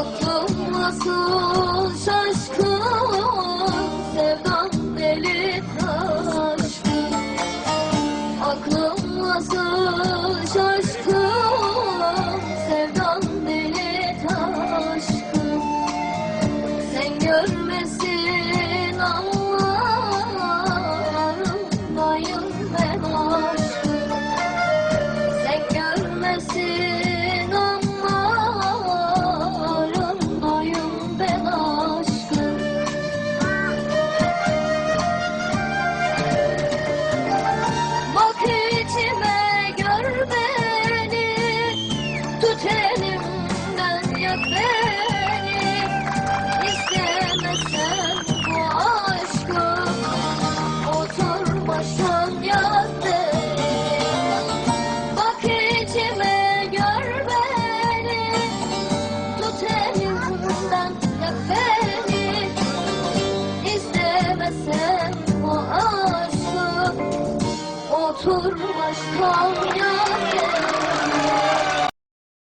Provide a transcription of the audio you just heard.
Aklım nasıl şaşkın Sevdam deli taşkın. Aklım nasıl şaşkın Tut elimden yak beni. İstemezsen bu aşkı Otur baştan Bak içime gör beni. Tut elimden yak beni. İstemezsen bu aşkı Otur baştan